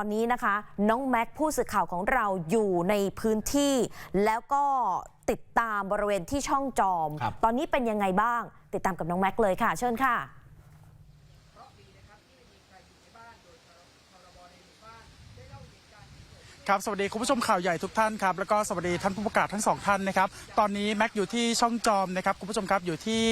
ตอนนี้นะคะน้องแม็กผู้สื่อข่าวของเราอยู่ในพื้นที่ แล้วก็ติดตามบริเวณที่ช่องจอมครับตอนนี้เป็นยังไงบ้าง ติดตามกับน้องแม็กเลยค่ะ เชิญค่ะ ครับสวัสดีคุณผู้ชมข่าวใหญ่ทุกท่านครับแล้วก็สวัสดีท่านผู้ประกาศทั้งสองท่านนะครับตอนนี้แม็กอยู่ที่ช่องจอมนะครับคุณผู้ชมครับอยู่ที่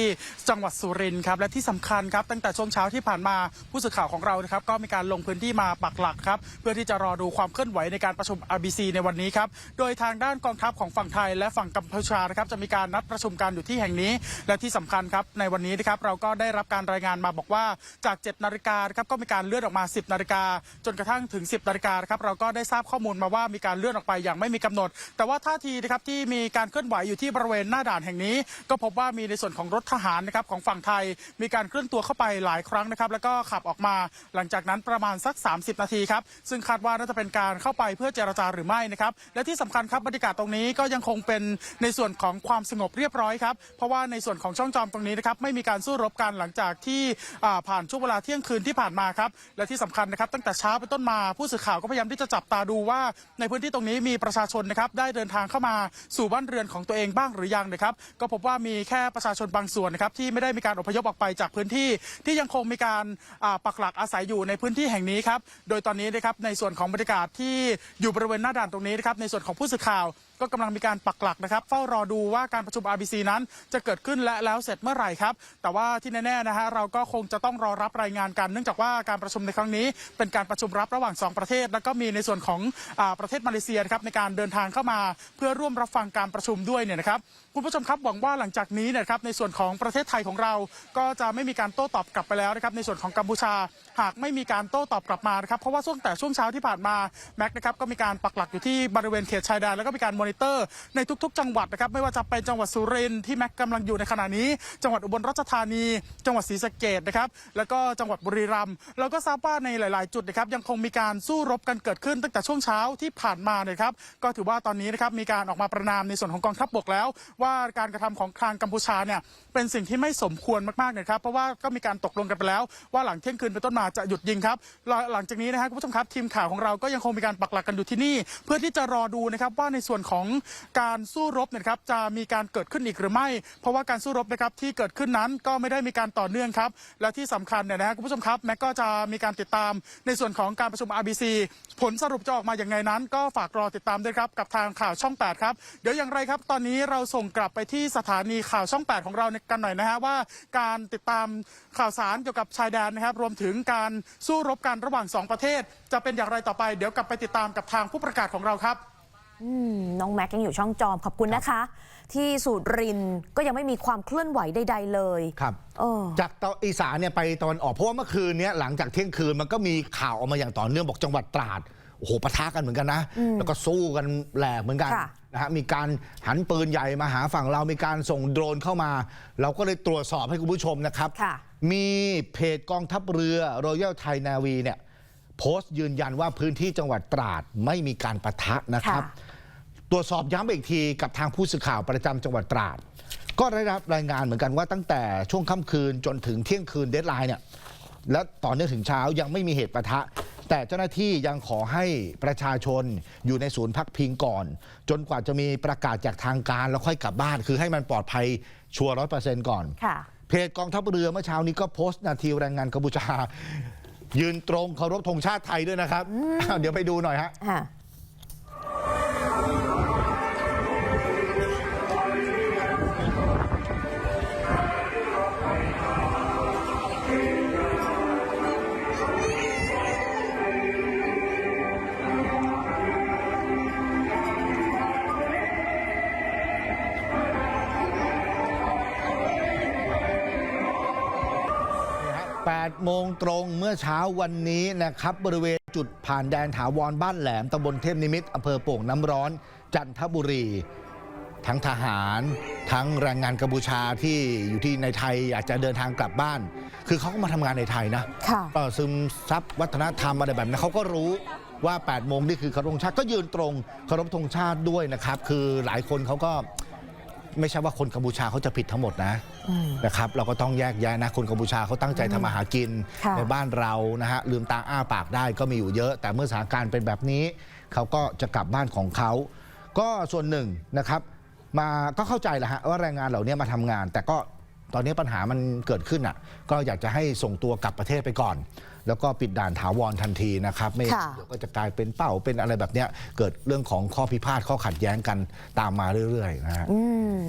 จังหวัดสุรินทร์ครับและที่สำคัญครับตั้งแต่ช่วงเช้าที่ผ่านมาผู้สื่อข่าวของเรานะครับก็มีการลงพื้นที่มาปักหลักครับเพื่อที่จะรอดูความเคลื่อนไหวในการประชุม RBC ในวันนี้ครับโดยทางด้านกองทัพของฝั่งไทยและฝั่งกัมพูชานะครับจะมีการนัดประชุมกันอยู่ที่แห่งนี้ และที่สำคัญครับในวันนี้นะครับเราก็ได้รับการรายงานมาบอกว่าจาก7นาฬิกาครับก็มีการเลื่อนออกมา 10นาฬิกาจนกระทั่งถึง 10นาฬิกาครับเราก็ได้ทราบข้อมูลมาว่ามีการเลื่อนออกไปอย่างไม่มีกำหนด แต่ว่าท่าทีนะครับที่มีการเคลื่อนไหวอยู่ที่บริเวณหน้าด่านแห่งนี้ ก็พบว่ามีในส่วนของรถทหารนะครับของฝั่งไทย มีการเคลื่อนตัวเข้าไปหลายครั้งนะครับแล้วก็ขับออกมาหลังจากนั้นประมาณสัก 30 นาทีครับซึ่งคาดว่าน่าจะเป็นการเข้าไปเพื่อเจรจาหรือไม่นะครับและที่สำคัญครับบรรยากาศตรงนี้ก็ยังคงเป็นในส่วนของความสงบเรียบร้อยครับเพราะว่าในส่วนของช่องจอมตรงนี้นะครับไม่มีการสู้รบกันหลังจากที่ผ่านช่วงเวลาเที่ยงคืนที่ผ่านมาครับและที่สำคัญนะครับตั้งแต่เช้าเป็นต้นมาผู้สื่อข่าวก็พยายามที่จะจับตาดูว่าในพื้นที่ตรงนี้มีประชาชนนะครับได้เดินทางเข้ามาสู่บ้านเรือนของตัวเองบ้างหรือยังนะครับ ก็พบว่ามีแค่ประชาชนบางส่วนนะครับที่ไม่ได้มีการอพยพออกไปจากพื้นที่ที่ยังคงมีการปักหลักอาศัยอยู่ในพื้นที่แห่งนี้ครับโดยตอนนี้นะครับในส่วนของบรรยากาศที่อยู่บริเวณหน้าด่านตรงนี้นะครับในส่วนของผู้สื่อข่าวก็กำลังมีการปักหลักนะครับ เฝ้ารอดูว่าการประชุม RBC นั้นจะเกิดขึ้นและแล้วเสร็จเมื่อไหร่ครับ แต่ว่าที่แน่ๆนะฮะเราก็คงจะต้องรอรับรายงานกัน เนื่องจากว่าการประชุมในครั้งนี้ เป็นการประชุมรับระหว่าง 2 ประเทศ แล้วก็มีในส่วนของอประเทศมาเลเซียนะครับในการเดินทางเข้ามาเพื่อร่วมรับฟังการประชุมด้วยเนี่ยนะครับคุณผู้ชมครับหวังว่าหลังจากนี้นยนะครับในส่วนของประเทศไทยของเรา ก็จะไม่มีการโต้ตอบกลับไปแล้วนะครับในส่วนของกัมพูชา หากไม่มีการโต้ตอบกลับมานะครับเพราะว่าช่วงแต่ช่วงเช้าที่ผ่านมาแม็กนะครับก็มีการปักหลักอยู่ที่บริเวณเขตชายแดนแล้วก็มีการมอนิเตอร์ในทุก ๆ จังหวัดนะครับไม่ว่าจะเป็นจังหวัดสุรินทร์ที่แม็กกำลังอยู่ในขณะนี้ จังหวัดอุบลราชธานี จังหวัดศรีสะเกดนะครับแล้วก็จังหวัดบุรีรัมย์เราก็ทราบว่าในหลาย ๆ จุดนะครับยังคงมีการสู้รบกันเกิดขึ้นตั้งแต่ช่วงเช้าที่ผ่านมานะครับก็ถือว่าตอนนี้นะครับมีการออกมาประนามในส่วนของกองทัพบกแล้ว ว่าการกระทำของทางกัมพูชาเนี่ยเป็นสิ่งที่ไม่สมควรมากๆนะครับเพราะว่าก็มีการตกลงกันไปแล้ว ว่าหลังเที่ยงคืนเป็นต้นมาจะหยุดยิงครับหลังจากนี้นะครับคุณผู้ชมครับทีมข่าวของเราก็ยังคงมีการปักหลักกันอยู่ที่นี่ เพื่อที่จะรอดูนะครับว่าในส่วนของการสู้รบเนี่ยนะครับจะมีการเกิดขึ้นอีกหรือไม่ เพราะว่าการสู้รบนะครับที่เกิดขึ้นนั้นก็ไม่ได้มีการต่อเนื่องครับและที่สำคัญเนี่ยนะครับคุณผู้ชมครับแม็กก็จะมีการติดตามในส่วนของการประชุม RBC ผลสรุปจะออกมาอย่างไงนั้นก็ฝากรอติดตามด้วยครับกับทางข่าวช่อง 8 ครับ เดี๋ยวอย่างไรครับ ตอนนี้เราส่งกลับไปที่สถานีข่าวช่อง 8 ของเรากันหน่อยนะฮะว่าการติดตามข่าวสารเกี่ยวกับชายแดนนะครับ รวมถึงการสู้รบกันระหว่างสองประเทศ จะเป็นอย่างไรต่อไป เดี๋ยวกลับไปติดตามกับทางผู้ประกาศของเราครับอืมน้องแม็กยังอยู่ช่องจอมขอบคุณนะคะ ที่สุรินทร์ก็ยังไม่มีความเคลื่อนไหวใด ๆ เลยครับเออจากตะอีสานเนี่ยไปตะวันออกเพราะว่าเมื่อคืนเนี้ยหลังจากเที่ยงคืนมันก็มีข่าวออกมาอย่างต่อเนื่องบอกจังหวัดตราด โอ้โหปะทะกันเหมือนกันนะ แล้วก็สู้กันแหลกเหมือนกันค่ะนะฮะมีการหันปืนใหญ่มาหาฝั่งเรา มีการส่งโดรนเข้ามา เราก็เลยตรวจสอบให้คุณผู้ชมนะครับค่ะมีเพจกองทัพเรือรอยัลไทยนาวีเนี่ยโพสต์ยืนยันว่าพื้นที่จังหวัดตราดไม่มีการปะทะนะครับค่ะตรวจสอบย้ำอีกทีกับทางผู้สื่อข่าวประจำจังหวัดตราด ก็ได้รับรายงานเหมือนกันว่าตั้งแต่ช่วงค่ำคืนจนถึงเที่ยงคืนเดดไลน์เนี่ยและต่อเนื่องถึงเช้ายังไม่มีเหตุปะทะ แต่เจ้าหน้าที่ยังขอให้ประชาชนอยู่ในศูนย์พักพิงก่อน จนกว่าจะมีประกาศจากทางการแล้วค่อยกลับบ้าน คือให้มันปลอดภัยชัวร์ร้อยเปอร์เซ็นต์ก่อนค่ะเพจกองทัพเรือเมื่อเช้านี้ก็โพสต์นาทีแรงงานกัมพูชา ยืนตรงเคารพธงชาติไทยด้วยนะครับอ้าวเดี๋ยวไปดูหน่อยฮะ 8 โมงตรงเมื่อเช้าวันนี้นะครับ บริเวณจุดผ่านแดนถาวรบ้านแหลมตำบลเทพนิมิตรอำเภอโป่งน้ำร้อน จันทบุรี ทั้งทหาร ทั้งแรงงานกัมพูชาที่อยู่ที่ในไทยอยากจะเดินทางกลับบ้าน คือเขาก็มาทำงานในไทยนะค่ะ ก็ซึมซับวัฒนธรรมอะไรแบบนั้นเขาก็รู้ว่า 8 โมงนี่คือเคารพธงชาติก็ยืนตรงเคารพธงชาติด้วยนะครับ คือหลายคนเขาก็ ไม่ใช่ว่าคนกัมพูชาเขาจะผิดทั้งหมดนะนะครับเราก็ต้องแยกแยะนะคนกัมพูชาเขาตั้งใจทำมาหากินค่ะในบ้านเรานะฮะลืมตาอ้าปากได้ก็มีอยู่เยอะ แต่เมื่อสถานการณ์เป็นแบบนี้เขาก็จะกลับบ้านของเขา ก็ส่วนหนึ่งนะครับ มาก็เข้าใจแหละฮะว่าแรงงานเหล่านี้มาทำงาน แต่ก็ ตอนนี้ปัญหามันเกิดขึ้นอะ ก็อยากจะให้ส่งตัวกลับประเทศไปก่อน แล้วก็ปิดด่านถาวรทันทีนะครับ ไม่ค่ะ เดี๋ยวก็จะกลายเป็นเป้าเป็นอะไรแบบเนี้ยเกิดเรื่องของข้อพิพาทข้อขัดแย้งกันตามมาเรื่อยๆนะฮะ อืม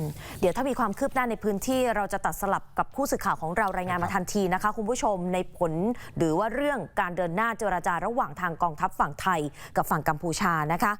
เดี๋ยวถ้ามีความคืบหน้าในพื้นที่เราจะตัดสลับกับผู้สื่อข่าวของเรารายงานมาทันทีนะคะ คุณผู้ชมในผลหรือว่าเรื่องการเดินหน้าเจรจาระหว่างทางกองทัพฝั่งไทยกับฝั่งกัมพูชานะคะ